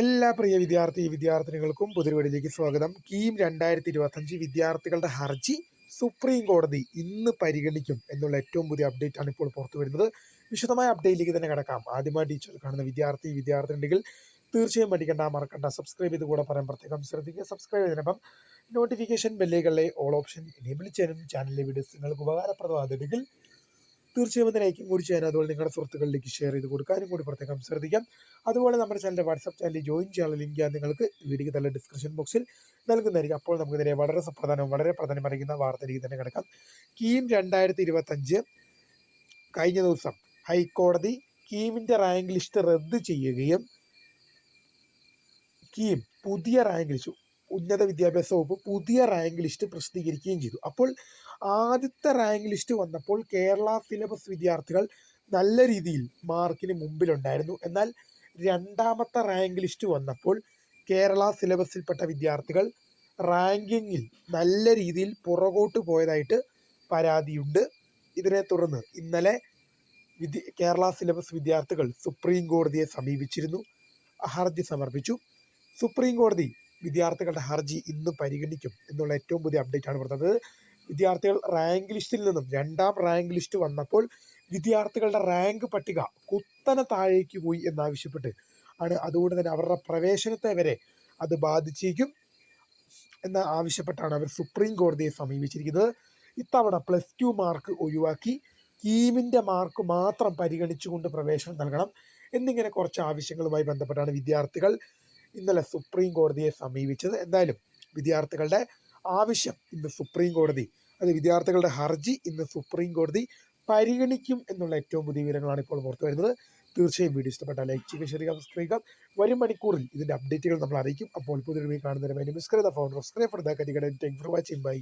എല്ലാ പ്രിയ വിദ്യാർത്ഥി വിദ്യാർത്ഥിനികൾക്കും പുതിരുവടിയിലേക്ക് സ്വാഗതം. കീം രണ്ടായിരത്തി ഇരുപത്തഞ്ച് വിദ്യാർത്ഥികളുടെ ഹർജി സുപ്രീം കോടതി ഇന്ന് പരിഗണിക്കും എന്നുള്ള ഏറ്റവും പുതിയ അപ്ഡേറ്റ് ആണ് ഇപ്പോൾ പുറത്തു വരുന്നത്. വിശദമായ അപ്ഡേറ്റിലേക്ക് തന്നെ കിടക്കാം. ആദ്യമായി ടീച്ചർ കാണുന്ന വിദ്യാർത്ഥി വിദ്യാർത്ഥിനികൾ തീർച്ചയായും പഠിക്കേണ്ട മറക്കണ്ട സബ്സ്ക്രൈബ് ചെയ്ത് കൂടെ പറയാൻ പ്രത്യേകം ശ്രദ്ധിക്കുക. സബ്സ്ക്രൈബ് ചെയ്തതിനൊപ്പം നോട്ടിഫിക്കേഷൻ ബെല്ലുകളിലെ ഓൾ ഓപ്ഷൻ എനേബിൾ ചെയ്യാനും ചാനലിലെ വീഡിയോസ് നിങ്ങൾക്ക് ഉപകാരപ്രദമാകുന്നെങ്കിൽ തീർച്ചയായും ഒന്ന് ലൈക്കും കൂടി ചേരാം. അതുപോലെ നിങ്ങളുടെ സുഹൃത്തുക്കളിലേക്ക് ഷെയർ ചെയ്ത് കൊടുക്കാനും കൂടി പ്രത്യേകം ശ്രദ്ധിക്കാം. അതുപോലെ നമ്മുടെ ചാനലിന്റെ വാട്സപ്പ് ചാനലിൽ ജോയിൻ ചെയ്യാനുള്ള ലിങ്ക് ഞാൻ നിങ്ങൾക്ക് വീഡിയോക്ക് തന്നെ ഡിസ്ക്രിപ്ഷൻ ബോക്സിൽ നൽകുന്നതായിരിക്കും. അപ്പോൾ നമുക്ക് ഇതിനെ വളരെ സുപ്രധാനവും വളരെ പ്രധാനം അറിയിക്കുന്ന വാർത്തയിലേക്ക് തന്നെ കിടക്കാം. കീം രണ്ടായിരത്തി ഇരുപത്തഞ്ച് കഴിഞ്ഞ ദിവസം ഹൈക്കോടതി കീമിന്റെ റാങ്ക് ലിസ്റ്റ് റദ്ദ് ചെയ്യുകയും കീം പുതിയ റാങ്ക് ലിസ്റ്റ് ഉന്നത വിദ്യാഭ്യാസ വകുപ്പ് പുതിയ റാങ്ക് ലിസ്റ്റ് പ്രസിദ്ധീകരിക്കുകയും ചെയ്തു. അപ്പോൾ ആദ്യത്തെ റാങ്ക് ലിസ്റ്റ് വന്നപ്പോൾ കേരള സിലബസ് വിദ്യാർത്ഥികൾ നല്ല രീതിയിൽ മാർക്കിന് മുമ്പിലുണ്ടായിരുന്നു. എന്നാൽ രണ്ടാമത്തെ റാങ്ക് ലിസ്റ്റ് വന്നപ്പോൾ കേരള സിലബസിൽപ്പെട്ട വിദ്യാർത്ഥികൾ റാങ്കിങ്ങിൽ നല്ല രീതിയിൽ പുറകോട്ട് പോയതായിട്ട് പരാതിയുണ്ട്. ഇതിനെ തുടർന്ന് ഇന്നലെ വിദ്യ കേരള സിലബസ് വിദ്യാർത്ഥികൾ സുപ്രീം കോടതിയെ സമീപിച്ചിരുന്നു. ഹർജി സമർപ്പിച്ചു. സുപ്രീം കോടതി വിദ്യാർത്ഥികളുടെ ഹർജി ഇന്ന് പരിഗണിക്കും എന്നുള്ള ഏറ്റവും പുതിയ അപ്ഡേറ്റ് ആണ് കൊടുത്തത് വിദ്യാർത്ഥികൾ റാങ്ക് ലിസ്റ്റിൽ നിന്നും രണ്ടാം റാങ്ക് ലിസ്റ്റ് വന്നപ്പോൾ വിദ്യാർത്ഥികളുടെ റാങ്ക് പട്ടിക കുത്തനെ താഴേക്ക് പോയി എന്നാവശ്യപ്പെട്ട് ആണ്. അതുകൊണ്ട് തന്നെ അവരുടെ പ്രവേശനത്തെ വരെ അത് ബാധിച്ചേക്കും എന്ന് ആവശ്യപ്പെട്ടാണ് അവർ സുപ്രീം കോടതിയെ സമീപിച്ചിരിക്കുന്നത്. ഇത്തവണ പ്ലസ് ടു മാർക്ക് ഒഴിവാക്കി കീമിന്റെ മാർക്ക് മാത്രം പരിഗണിച്ചുകൊണ്ട് പ്രവേശനം നൽകണം എന്നിങ്ങനെ കുറച്ച് ആവശ്യങ്ങളുമായി ബന്ധപ്പെട്ടാണ് വിദ്യാർത്ഥികൾ ഇന്നലെ സുപ്രീം കോടതിയെ സമീപിച്ചത്. എന്തായാലും വിദ്യാർത്ഥികളുടെ ആവശ്യം ഇന്ന് സുപ്രീം കോടതി അത് വിദ്യാർത്ഥികളുടെ ഹർജി ഇന്ന് സുപ്രീം കോടതി പരിഗണിക്കും എന്നുള്ള ഏറ്റവും പുതിയ വിവരങ്ങളാണ് ഇപ്പോൾ പുറത്തു വരുന്നത്. തീർച്ചയായും വീഡിയോ ഇഷ്ടപ്പെട്ട ലൈക്ക് ചെയ്യുക ശരി സബ്സ്ക്രൈബ് ചെയ്യുക. വരും മണിക്കൂറിൽ ഇതിന്റെ അപ്ഡേറ്റുകൾ നമ്മൾ അറിയിക്കും. അപ്പോൾ പുതിയ കാണുന്നതിന് വേണ്ടി മിസ്കൃത ഫോൺ സബ്സ്ക്രൈബ് ഫോർ ദ കരികടൻ താങ്ക് ഫോർ വാച്ചിങ് ബൈ